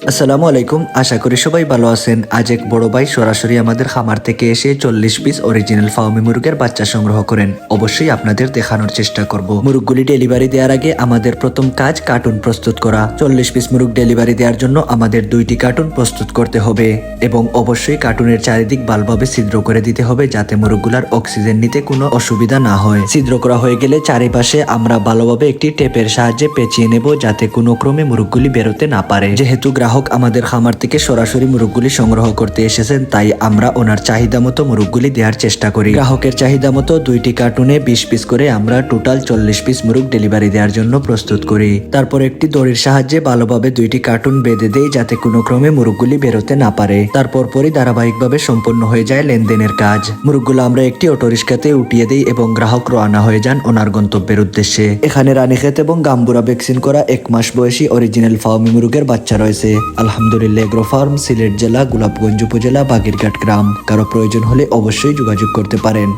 আসসালামু আলাইকুম। আশা করি সবাই ভালো আছেন। আজ এক বড় ভাই সরাসরি আমাদের খামার থেকে এসে চল্লিশ পিস অরিজিনাল ফাউমি মুরগের বাচ্চা সংগ্রহ করেন। অবশ্যই আপনাদের দেখানোর চেষ্টা করব। মুরগগুলি ডেলিভারি দেওয়ার আগে আমাদের প্রথম কাজ কার্টুন প্রস্তুত করা। চল্লিশ পিস মুরগ ডেলিভারি দেওয়ার জন্য আমাদের দুইটি কার্টুন প্রস্তুত করতে হবে এবং অবশ্যই কার্টুনের চারিদিক ভালোভাবে ছিদ্র করে দিতে হবে যাতে মুরগগুলার অক্সিজেন নিতে কোনো অসুবিধা না হয়। ছিদ্র করা হয়ে গেলে চারিপাশে আমরা ভালোভাবে একটি টেপের সাহায্যে পেঁচিয়ে নেব যাতে কোনো ক্রমে মুরগগুলি বেরোতে না পারে। যেহেতু গ্রাহক আমাদের খামার থেকে সরাসরি মুরগগুলি সংগ্রহ করতে এসেছেন, তাই আমরা ওনার চাহিদা মতো মুরগগুলি দেওয়ার চেষ্টা করি। গ্রাহকের চাহিদা মতো দুইটি কার্টুনে বিশ পিস করে আমরা টোটাল চল্লিশ পিস মুরগ ডেলিভারি দেওয়ার জন্য প্রস্তুত করি। তারপর একটি দড়ির সাহায্যে ভালোভাবে দুইটি কার্টুন বেঁধে দেই, যাতে কোনো ক্রমে মুরগগুলি বেরোতে না পারে। তারপর পরই ধারাবাহিকভাবে সম্পন্ন হয়ে যায় লেনদেনের কাজ। মুরগগুলো আমরা একটি অটোরিক্সাতে উঠিয়ে দিই এবং গ্রাহক রওনা হয়ে যান ওনার গন্তব্যের উদ্দেশ্যে। এখানে রানীক্ষেত এবং গাম্বুরা ভ্যাকসিন করা এক মাস বয়সী অরিজিনাল ফার্মি মুরগের বাচ্চা রয়েছে। আলহামদুলিল্লাহ এগ্রো ফার্ম সিলেট জেলা, গোলাপগঞ্জ উপজেলা, বাগিরঘাট গ্রাম। কারও প্রয়োজন হলে অবশ্যই যোগাযোগ করতে পারেন।